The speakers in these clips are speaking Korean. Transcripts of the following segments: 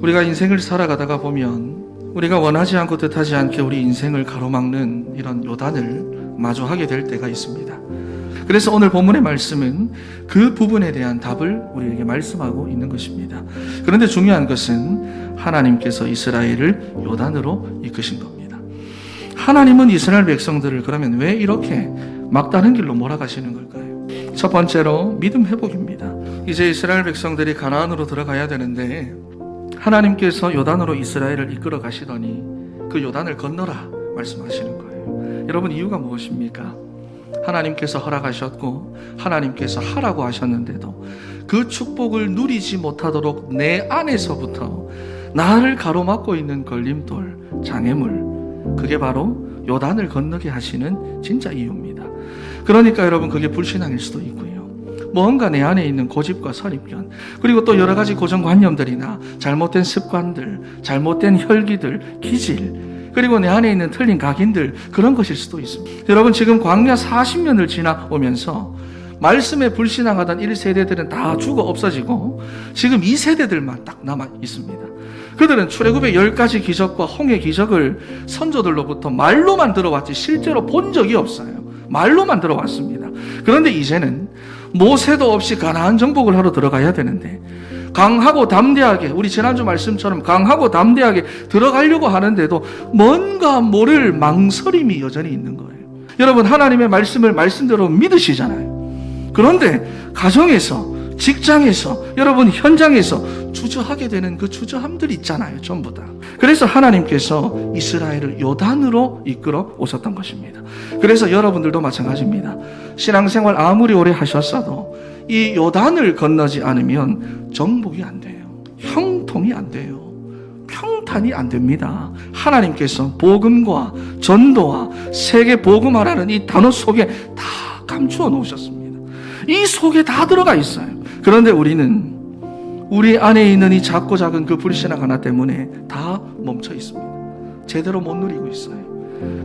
우리가 인생을 살아가다가 보면 우리가 원하지 않고 뜻하지 않게 우리 인생을 가로막는 이런 요단을 마주하게 될 때가 있습니다. 그래서 오늘 본문의 말씀은 그 부분에 대한 답을 우리에게 말씀하고 있는 것입니다. 그런데 중요한 것은 하나님께서 이스라엘을 요단으로 이끄신 겁니다. 하나님은 이스라엘 백성들을 그러면 왜 이렇게 막다른 길로 몰아가시는 걸까요? 첫 번째로 믿음 회복입니다. 이제 이스라엘 백성들이 가나안으로 들어가야 되는데 하나님께서 요단으로 이스라엘을 이끌어 가시더니 그 요단을 건너라 말씀하시는 거예요. 여러분 이유가 무엇입니까? 하나님께서 허락하셨고 하나님께서 하라고 하셨는데도 그 축복을 누리지 못하도록 내 안에서부터 나를 가로막고 있는 걸림돌, 장애물 그게 바로 요단을 건너게 하시는 진짜 이유입니다. 그러니까 여러분 그게 불신앙일 수도 있고요. 뭔가 내 안에 있는 고집과 선입견 그리고 또 여러 가지 고정관념들이나 잘못된 습관들, 잘못된 혈기들, 기질 그리고 내 안에 있는 틀린 각인들 그런 것일 수도 있습니다. 여러분 지금 광야 40년을 지나오면서 말씀에 불신앙하던 1세대들은 다 죽어 없어지고 지금 2세대들만 딱 남아 있습니다. 그들은 출애굽의 열 가지 기적과 홍해 기적을 선조들로부터 말로만 들어왔지 실제로 본 적이 없어요. 말로만 들어왔습니다. 그런데 이제는 모세도 없이 가나안 정복을 하러 들어가야 되는데 강하고 담대하게 우리 지난주 말씀처럼 강하고 담대하게 들어가려고 하는데도 뭔가 모를 망설임이 여전히 있는 거예요. 여러분 하나님의 말씀을 말씀대로 믿으시잖아요. 그런데 가정에서 직장에서 여러분 현장에서 주저하게 되는 그 주저함들이 있잖아요. 전부 다. 그래서 하나님께서 이스라엘을 요단으로 이끌어 오셨던 것입니다. 그래서 여러분들도 마찬가지입니다. 신앙생활 아무리 오래 하셨어도 이 요단을 건너지 않으면 정복이 안 돼요. 형통이 안 돼요. 평탄이 안 됩니다. 하나님께서 복음과 전도와 세계 복음화라는 이 단어 속에 다 감추어 놓으셨습니다. 이 속에 다 들어가 있어요. 그런데 우리는 우리 안에 있는 이 작고 작은 그 불신앙 하나 때문에 다 멈춰 있습니다. 제대로 못 누리고 있어요.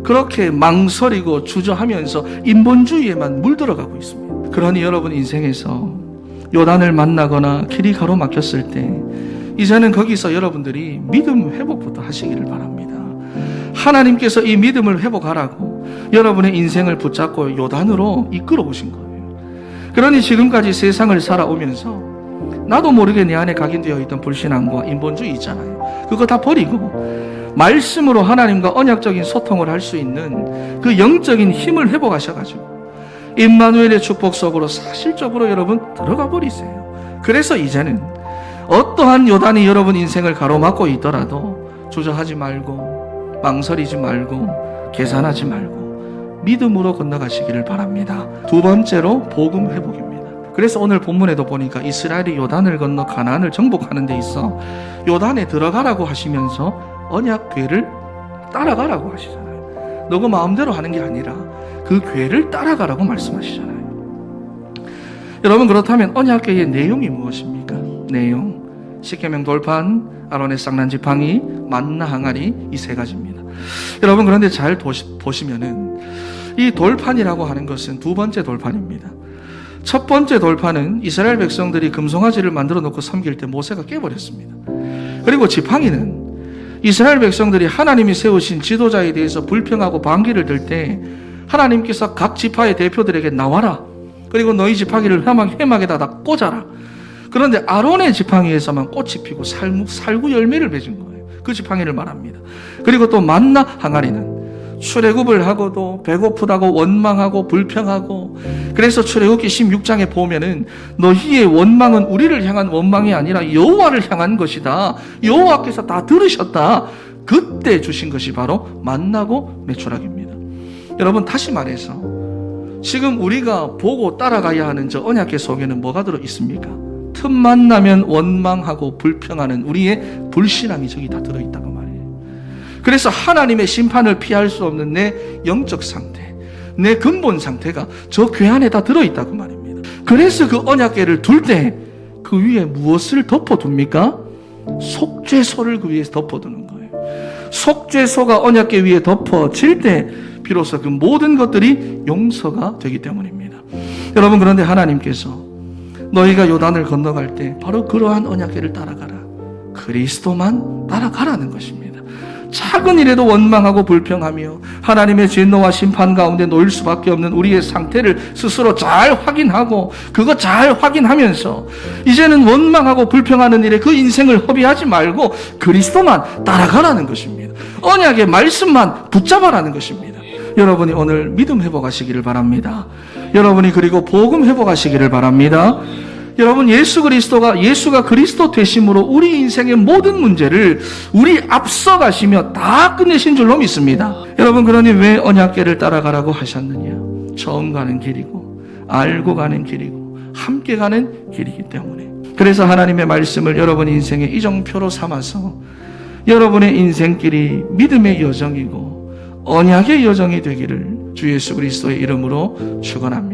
그렇게 망설이고 주저하면서 인본주의에만 물들어가고 있습니다. 그러니 여러분 인생에서 요단을 만나거나 길이 가로막혔을 때 이제는 거기서 여러분들이 믿음 회복부터 하시기를 바랍니다. 하나님께서 이 믿음을 회복하라고 여러분의 인생을 붙잡고 요단으로 이끌어 오신 거예요. 그러니 지금까지 세상을 살아오면서 나도 모르게 내 안에 각인되어 있던 불신앙과 인본주의 있잖아요. 그거 다 버리고 말씀으로 하나님과 언약적인 소통을 할 수 있는 그 영적인 힘을 회복하셔가지고 임마누엘의 축복 속으로 사실적으로 여러분 들어가 버리세요. 그래서 이제는 어떠한 요단이 여러분 인생을 가로막고 있더라도 주저하지 말고 망설이지 말고 계산하지 말고 믿음으로 건너가시기를 바랍니다. 두 번째로 복음 회복입니다. 그래서 오늘 본문에도 보니까 이스라엘이 요단을 건너 가나안을 정복하는 데 있어 요단에 들어가라고 하시면서 언약 궤를 따라가라고 하시잖아요. 너가 마음대로 하는 게 아니라 그 궤를 따라가라고 말씀하시잖아요. 여러분 그렇다면 언약궤의 내용이 무엇입니까? 내용 십계명 돌판, 아론의 쌍난 지팡이, 만나 항아리 이 세 가지입니다. 여러분 그런데 잘 보시, 보시면은 이 돌판이라고 하는 것은 두 번째 돌판입니다. 첫 번째 돌판은 이스라엘 백성들이 금송아지를 만들어 놓고 섬길 때 모세가 깨버렸습니다. 그리고 지팡이는 이스라엘 백성들이 하나님이 세우신 지도자에 대해서 불평하고 반기를 들 때 하나님께서 각 지파의 대표들에게 나와라. 그리고 너희 지팡이를 해막, 해막에다 다 꽂아라. 그런데 아론의 지팡이에서만 꽃이 피고 살무, 살구 열매를 맺은 거예요. 그 지팡이를 말합니다. 그리고 또 만나 항아리는 출애굽을 하고도 배고프다고 원망하고 불평하고 그래서 출애굽기 16장에 보면은 너희의 원망은 우리를 향한 원망이 아니라 여호와를 향한 것이다. 여호와께서 다 들으셨다. 그때 주신 것이 바로 만나고 매출하기입니다. 여러분 다시 말해서 지금 우리가 보고 따라가야 하는 저 언약계 속에는 뭐가 들어 있습니까? 틈만 나면 원망하고 불평하는 우리의 불신앙이 저기 다 들어 있다고 말이에요. 그래서 하나님의 심판을 피할 수 없는 내 영적 상태, 내 근본 상태가 저궤 안에 다 들어있다고 말입니다. 그래서 그 언약궤를 둘 때 그 위에 무엇을 덮어둡니까? 속죄소를 그 위에 덮어두는 거예요. 속죄소가 언약궤 위에 덮어질 때 비로소 그 모든 것들이 용서가 되기 때문입니다. 여러분 그런데 하나님께서 너희가 요단을 건너갈 때 바로 그러한 언약궤를 따라가라. 그리스도만 따라가라는 것입니다. 작은 일에도 원망하고 불평하며 하나님의 진노와 심판 가운데 놓일 수밖에 없는 우리의 상태를 스스로 잘 확인하고 그거 잘 확인하면서 이제는 원망하고 불평하는 일에 그 인생을 허비하지 말고 그리스도만 따라가라는 것입니다. 언약의 말씀만 붙잡아라는 것입니다. 여러분이 오늘 믿음 회복하시기를 바랍니다. 여러분이 그리고 복음 회복하시기를 바랍니다. 여러분 예수 그리스도가 예수가 그리스도 되심으로 우리 인생의 모든 문제를 우리 앞서 가시며 다 끝내신 줄로 믿습니다. 여러분 그러니 왜 언약계를 따라가라고 하셨느냐? 처음 가는 길이고 알고 가는 길이고 함께 가는 길이기 때문에 그래서 하나님의 말씀을 여러분 인생의 이정표로 삼아서 여러분의 인생길이 믿음의 여정이고 언약의 여정이 되기를 주 예수 그리스도의 이름으로 축원합니다.